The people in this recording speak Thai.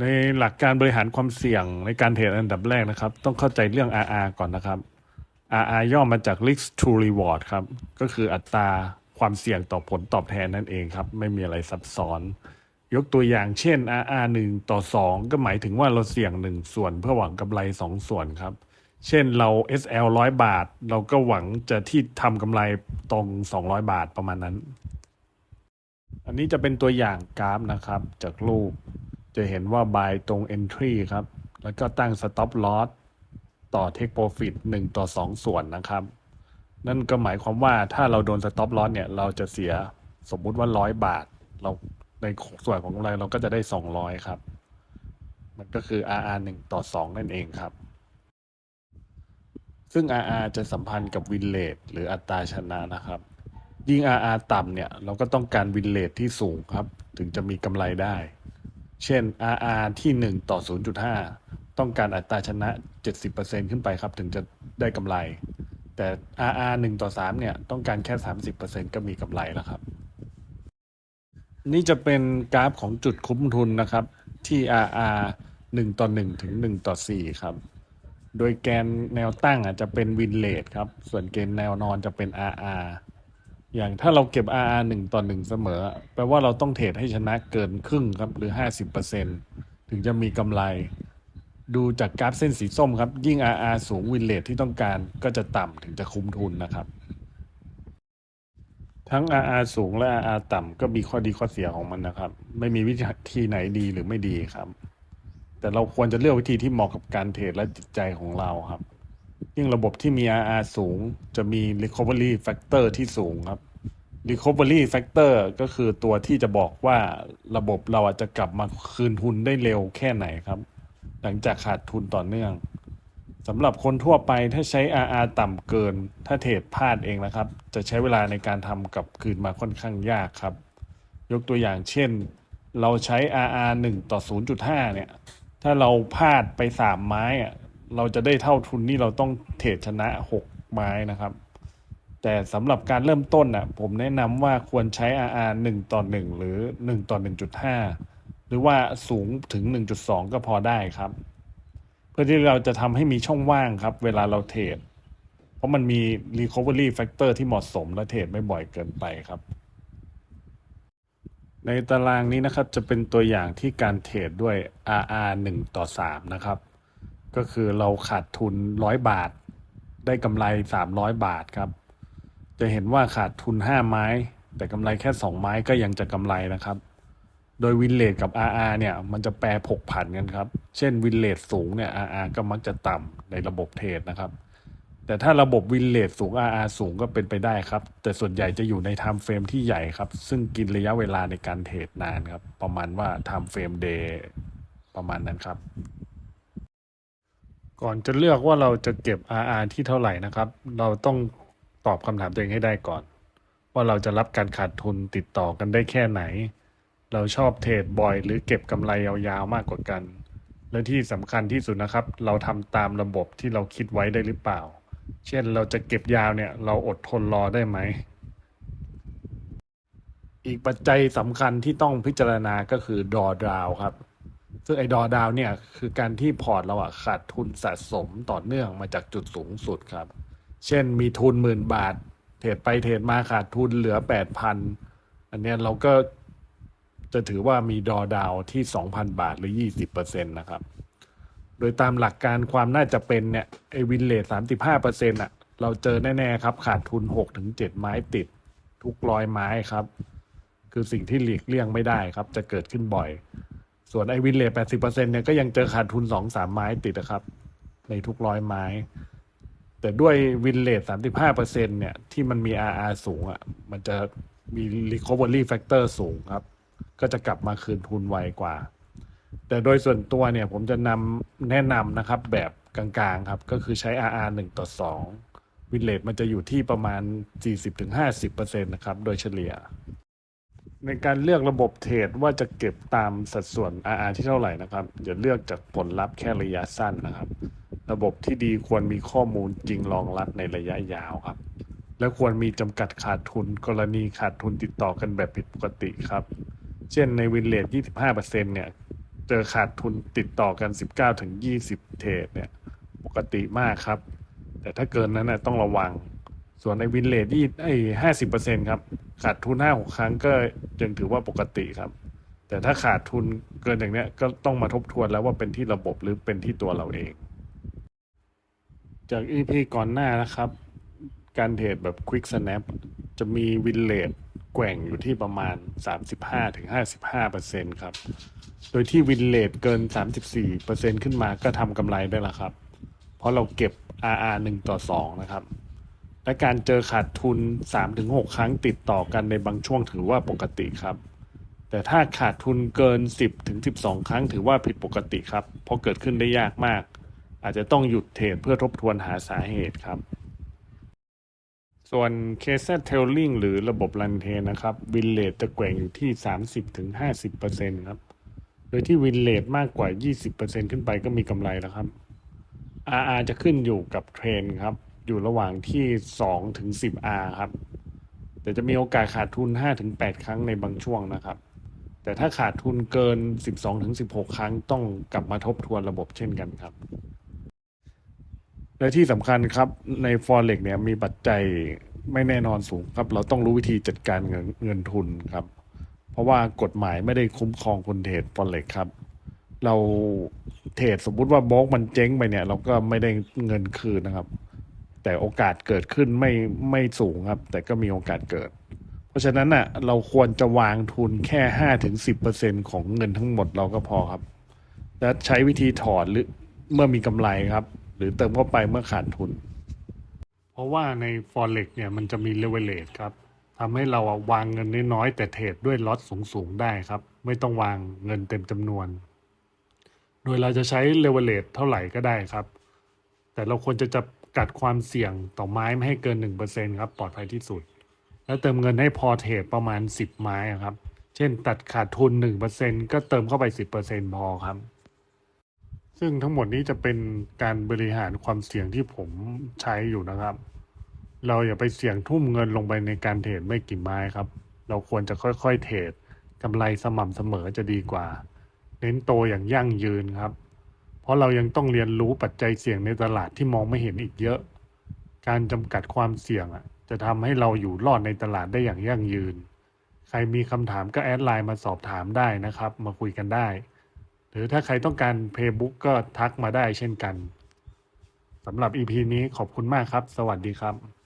ในหลักการบริหารความเสี่ยงในการเทรดอันดับแรกนะครับ ต้องเข้าใจเรื่อง RR ก่อนนะครับ RR ย่อมาจาก risk to reward ครับ ก็คืออัตราความเสี่ยงต่อผลตอบแทนนั่นเองครับ ไม่มีอะไรซับซ้อน ยกตัวอย่างเช่น RR 1 ต่อ 2 ก็หมายถึงว่าเราเสี่ยง 1 ส่วนเพื่อหวังกำไร 2 ส่วนครับ เช่นเรา SL 100บาท เราก็หวังจะที่ทำกำไรตรง 200 บาทประมาณนั้น อันนี้จะเป็นตัวอย่างกราฟนะครับ จากรูป จะเห็นว่า buy ตรง entry ครับ แล้วก็ตั้ง stop loss ต่อ take profit 1 ต่อ 2 ส่วนนะครับ นั่นก็หมายความว่าถ้าเราโดน stop loss เนี่ย เราจะเสียสมมุติว่า 100 บาท เราในส่วนของกำไรเราก็จะได้ 200 ครับ มันก็คือ RR 1 ต่อ 2 นั่นเองครับ ซึ่ง RR จะสัมพันธ์กับ win rate หรืออัตราชนะนะครับ ยิ่ง RR ต่ำเนี่ยเราก็ต้องการ win rate ที่สูงครับ ถึงจะมีกำไรได้ เช่น RR ที่ 1 ต่อ 0.5 ต้องการอัตราชนะ 70%ขึ้นไปครับ ถึงจะได้กำไร แต่ RR 1 ต่อ 3 เนี่ยต้องการแค่ 30%ก็มีกำไรแล้วครับ นี่จะเป็นกราฟของจุดคุ้มทุนนะครับที่ RR 1 ต่อ 1 ถึง 1 ต่อ 4 ครับ โดยแกนแนวตั้งอะจะเป็นวินเลทครับ ส่วนเกณฑ์แนวนอนจะเป็น RR อย่างถ้าเราเก็บ RR 1 ต่อ 1 เสมอ แปลว่าเราต้องเทรดให้ชนะเกินครึ่งครับ หรือ 50%ถึงจะมีกำไร ดูจากกราฟเส้นสีส้มครับ ยิ่ง RR สูงวินเลทที่ต้องการก็จะต่ำถึงจะคุ้มทุนนะครับ ทั้ง RR สูงและ RR ต่ำก็มีข้อดีข้อเสียของมันนะครับ ไม่มีวิธีไหนดีหรือไม่ดีครับ แต่เราควรจะเลือกวิธีที่เหมาะกับการเทรดและจิตใจของเราครับ ยิ่งระบบที่มี RR สูง จะมี recovery factor ที่สูงครับ recovery factor ก็คือตัวที่จะบอกว่าระบบเราอาจจะกลับมาคืนทุนได้เร็วแค่ไหนครับ หลังจากขาดทุนต่อเนื่องสำหรับคนทั่วไปถ้าใช้ RR ต่ำเกิน ถ้าเทรดพลาดเองนะครับ จะใช้เวลาในการทำกลับคืนมาค่อนข้างยากครับ ยกตัวอย่างเช่น เราใช้ RR 1 ต่อ 0.5 เนี่ย ถ้าเราพลาดไป3ไม้อะเราจะได้เท่าทุนที่เราต้องเทรดชนะ6ไม้นะครับ แต่สำหรับการเริ่มต้นอะ ผมแนะนำว่าควรใช้ RR 1ต่อ1หรือ1ต่อ1.5 หรือว่าสูงถึง 1.2 ก็พอได้ครับ เพื่อที่เราจะทำให้มีช่องว่างครับ เวลาเราเทรดเพราะมันมี recovery factor ที่เหมาะสมและเทรดไม่บ่อยเกินไปครับ ในตารางนี้นะครับจะเป็นตัวอย่างที่การเทรดด้วย RR 1 ต่อ 3 นะครับ ก็คือเราขาดทุน 100 บาท ได้กำไร 300 บาทครับ จะเห็นว่าขาดทุน 5 ไม้ แต่กำไรแค่ 2 ไม้ก็ยังจะกำไรนะครับ โดยวินเลทกับ RR เนี่ยมันจะแปรผกผันกันครับ เช่นวินเลทสูงเนี่ย RR ก็มักจะต่ำในระบบเทรดนะครับ แต่ถ้าระบบวินเลทสูง RR สูงก็เป็นไปได้ครับ แต่ส่วนใหญ่จะอยู่ในไทม์เฟรมที่ใหญ่ครับ ซึ่งกินระยะเวลาในการเทรดนานครับ ประมาณว่าไทม์เฟรมเดย์ประมาณนั้นครับ ก่อนจะเลือกว่าเราจะเก็บ RR ที่เท่าไหร่นะครับ เราต้องตอบคำถามตัวเองให้ได้ก่อน ว่าเราจะรับการขาดทุนติดต่อกันได้แค่ไหน เราชอบเทรดบ่อย หรือเก็บกำไรยาวๆมากกว่ากัน และที่สำคัญที่สุดนะครับ เราทำตามระบบที่เราคิดไว้ได้หรือเปล่า เช่นเราจะเก็บยาวเนี่ย เราอดทนรอได้ไหม อีกปัจจัยสำคัญที่ต้องพิจารณาก็คือดอดาวครับ ซึ่งไอ้ดอดาวเนี่ยคือการที่พอร์ตเราอะขาดทุนสะสมต่อเนื่องมาจากจุดสูงสุดครับ เช่นมีทุนหมื่นบาท เทรดไปเทรดมาขาดทุนเหลือแปดพันอันเนี้ยเราก็จะถือว่ามีดอดาวที่ 2,000 บาทหรือ 20%นะครับ โดยตามหลักการความน่าจะเป็นเนี่ยไอวินเลท35%อะเราเจอแน่ๆครับ ขาดทุน6-7ไม้ติด ทุกร้อยไม้ครับ คือสิ่งที่หลีกเลี่ยงไม่ได้ครับ จะเกิดขึ้นบ่อย ส่วนไอวินเลท80%เนี่ยก็ยังเจอขาดทุน2-3ไม้ติดนะครับ ในทุกร้อยไม้ แต่ด้วยวินเลท35%เนี่ยที่มันมี RR สูงอะมันจะมี recovery factor สูงครับ ก็จะกลับมาคืนทุนไวกว่า แต่โดยส่วนตัวเนี่ยผมจะนำแนะนำนะครับแบบกลางๆครับ ก็คือใช้ RR 1ต่อ2วินเลทมันจะอยู่ที่ประมาณ 40-50%นะครับ โดยเฉลี่ย ในการเลือกระบบเทรดว่าจะเก็บตามสัดส่วน RR ที่เท่าไหร่นะครับอย่าเลือกจากผลลัพธ์แค่ระยะสั้นนะครับ ระบบที่ดีควรมีข้อมูลจริงรองรับในระยะยาวครับ และควรมีจำกัดขาดทุนกรณีขาดทุนติดต่อกันแบบผิดปกติครับ เช่นในวินเลท25%เนี่ย เจอขาดทุนติดต่อกัน 19-20 เทรดเนี่ย ปกติมากครับ แต่ถ้าเกินนั้นนะต้องระวัง ส่วนในวินเลทที่ไอ้ห้าสิบเปอร์เซ็นครับ ขาดทุนห้าหกครั้งก็ยังถือว่าปกติครับ แต่ถ้าขาดทุนเกินอย่างเนี้ยก็ต้องมาทบทวนแล้วว่าเป็นที่ระบบหรือเป็นที่ตัวเราเอง จาก EP ก่อนหน้านะครับ การเทรดแบบ Quick Snap จะมีวินเลท แกว่งอยู่ที่ประมาณ 35-55%ครับ โดยที่วินเลทเกิน 34%ขึ้นมาก็ทำกำไรได้ล้วครับ เพราะเราเก็บ RR 1 ต่อ 2 นะครับ และการเจอขาดทุน 3-6 ครั้งติดต่อกันในบางช่วงถือว่าปกติครับ แต่ถ้าขาดทุนเกิน 10-12 ครั้งถือว่าผิดปกติครับ เพราะเกิดขึ้นได้ยากมาก อาจจะต้องหยุดเทรดเพื่อทบทวนหาสาเหตุครับ ส่วน c a s e Tailing หรือระบบรันเทนนะครับวินเลทจะแกว่งอยู่ที่ 30-50%ครับ โดยที่วินเลทมากกว่า 20%ขึ้นไปก็มีกำไรแล้วครับ RR จะขึ้นอยู่กับเทรนครับ อยู่ระหว่างที่2ถึง10 R ครับ แต่จะมีโอกาสขาดทุน 5-8 ครั้งในบางช่วงนะครับ แต่ถ้าขาดทุนเกิน 12-16 ครั้งต้องกลับมาทบทวนระบบเช่นกันครับ และที่สำคัญครับใน Forex เนี่ยมีปัจจัยไม่แน่นอนสูงครับ เราต้องรู้วิธีจัดการเงินเงินทุนครับ เพราะว่ากฎหมายไม่ได้คุ้มครองคนเทรด Forex ครับ เราเทรดสมมุติว่าบล็อกมันเจ๊งไปเนี่ย เราก็ไม่ได้เงินคืนนะครับ แต่โอกาสเกิดขึ้นไม่ไม่สูงครับ แต่ก็มีโอกาสเกิด เพราะฉะนั้นน่ะเราควรจะวางทุนแค่ห้าถึงสิบเปอร์เซ็นของเงินทั้งหมดเราก็พอครับ และใช้วิธีถอนหรือเมื่อมีกำไรครับ หรือเติมเข้าไปเมื่อขาดทุน เพราะว่าใน Forex เนี่ยมันจะมี leverage ครับทำให้เราอะวางเงินน้อยๆแต่เทรดด้วยล็อตสูงๆได้ครับ ไม่ต้องวางเงินเต็มจำนวน โดยเราจะใช้ leverage เท่าไหร่ก็ได้ครับ แต่เราควรจะจำกัดความเสี่ยงต่อไม้ไม่ให้เกิน 1%ครับปลอดภัยที่สุด แล้วเติมเงินให้พอเทรดประมาณ 10 ไม้ครับ เช่นตัดขาดทุน 1%ก็เติมเข้าไป 10%พอครับ ซึ่งทั้งหมดนี้จะเป็นการบริหารความเสี่ยงที่ผมใช้อยู่นะครับ เราอย่าไปเสี่ยงทุ่มเงินลงไปในการเทรดไม่กี่ไม้ครับ เราควรจะค่อยๆเทรดกำไรสม่ำเสมอจะดีกว่า เน้นโตอย่างยั่งยืนครับ เพราะเรายังต้องเรียนรู้ปัจจัยเสี่ยงในตลาดที่มองไม่เห็นอีกเยอะ การจำกัดความเสี่ยงอะจะทำให้เราอยู่รอดในตลาดได้อย่างยั่งยืน ใครมีคำถามก็แอดไลน์มาสอบถามได้นะครับ มาคุยกันได้ หรือถ้าใครต้องการ Playbook ก็ทักมาได้เช่นกันสำหรับ EP นี้ขอบคุณมากครับ สวัสดีครับ